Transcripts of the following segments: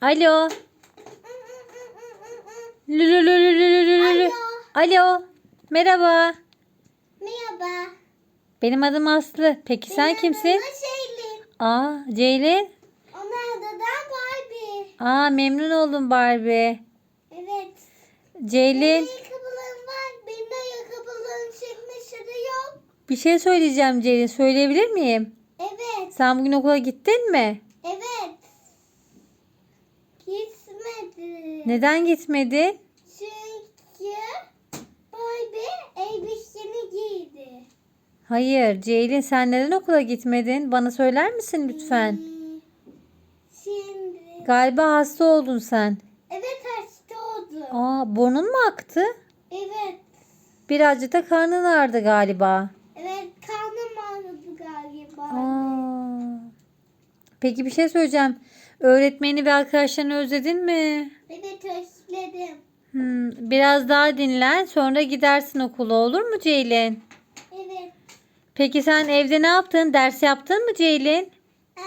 Alo. Lülülülülülülülü. Alo. Merhaba. Merhaba. Benim adım Aslı. Peki sen Benim kimsin? adım Şeylin. Aa, Ceylin. Onlar da da Barbie. Aa, memnun oldum Barbie. Evet. Ceylin, Benim ayakkabılarım var. Benim ayakkabılarım çekmişleri yok. bir şey söyleyeceğim Ceylin. Söyleyebilir miyim? Evet. Sen bugün okula gittin mi? Evet. Gitmedi. Neden gitmedin? Çünkü Barbie elbiseni giydi. Hayır, Ceylin sen neden okula gitmedin? Bana söyler misin lütfen? Hmm, Şimdi. Galiba hasta oldun sen. Evet hasta oldu. Aa, burnun mu aktı? Evet. Birazcık da karnın ağrıdı galiba. Evet karnım ağrıdı galiba. Aa. Peki bir şey söyleyeceğim. Öğretmeni ve arkadaşlarını özledin mi? Evet özledim. Hmm, biraz daha dinlen sonra gidersin okula olur mu Ceylin? Evet. Peki sen evde ne yaptın? Ders yaptın mı Ceylin? Ee,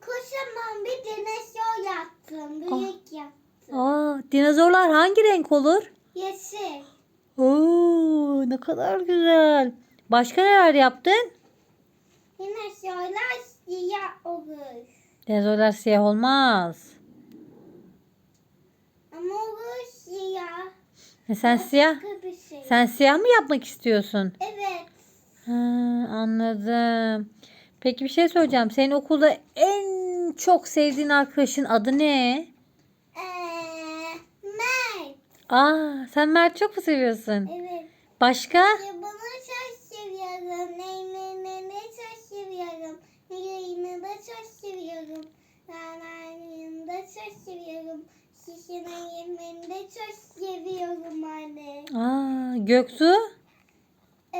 kocaman bir deniz yol yaptım. Büyük yaptım. Aa, dinozorlar hangi renk olur? Yeşil. Oo, ne kadar güzel. Başka neler yaptın? Deniz yollar siyah olur. Dinozorlar siyah olmaz. Ama olur siyah. E sen siyah, Başka bir şey. sen siyah mı yapmak istiyorsun? Evet. Ha, anladım. Peki bir şey söyleyeceğim. Senin okulda en çok sevdiğin arkadaşın adı ne? Ee, Mert. Aa, sen Mert çok mu seviyorsun? Evet. Başka? Ya bunu çok seviyorum. Neymen'i de çok seviyorum. Yüreğini de çok seviyorum. Nanayını da çok seviyorum. Şişinin yemeğini de çok seviyorum anne. Aa, Göksu? Ee,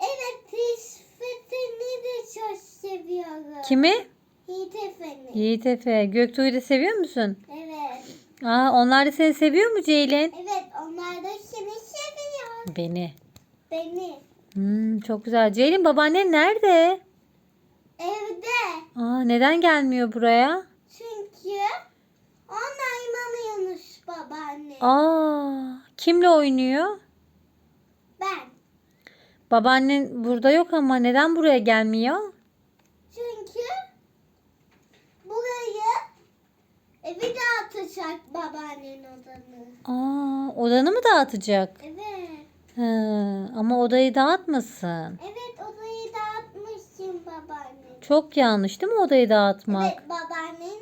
evet Hizmetini de çok seviyorum. Kimi? Yiğit Efendi. Yiğit Efe. Göktuğ'u da seviyor musun? Evet. Aa, onlar da seni seviyor mu Ceylin? Evet onlar da seni seviyor. Beni. Beni. Hmm, çok güzel. Ceylin babaannen nerede? Evde. Aa, neden gelmiyor buraya? Çünkü inanıyormuş babaanne. Aa, kimle oynuyor? Ben. Babaannen burada yok ama neden buraya gelmiyor? Çünkü burayı evi dağıtacak babaannenin odanı. Aa, odanı mı dağıtacak? Evet. Hı, ama odayı dağıtmasın. Evet odayı dağıtmışsın babaanne. Çok yanlış değil mi odayı dağıtmak? Evet babaannen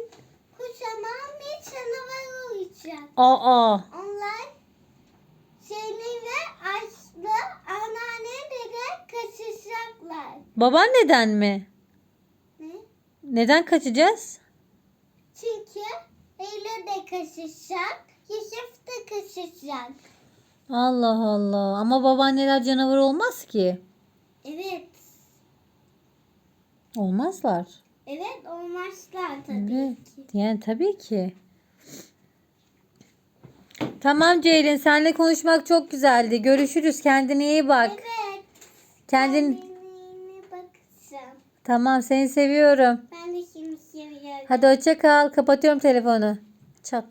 kocaman bir canavar olacak. Aa, Onlar seni ve Aslı anneanne dede kaçacaklar. baban neden mi? Ne? Neden kaçacağız? Çünkü Eylül de kaçacak, Yusuf da kaçacak. Allah Allah. Ama babaanneler canavar olmaz ki. Evet. Olmazlar. Evet olmazlar tabii Evet. ki. Yani tabii ki. Tamam Ceylin, seninle konuşmak çok güzeldi. Görüşürüz. Kendine iyi bak. Evet. Kendin bakacağım. Tamam, seni seviyorum. Ben de şimdi seviyorum. Hadi hoşça kal. Kapatıyorum telefonu. Çat.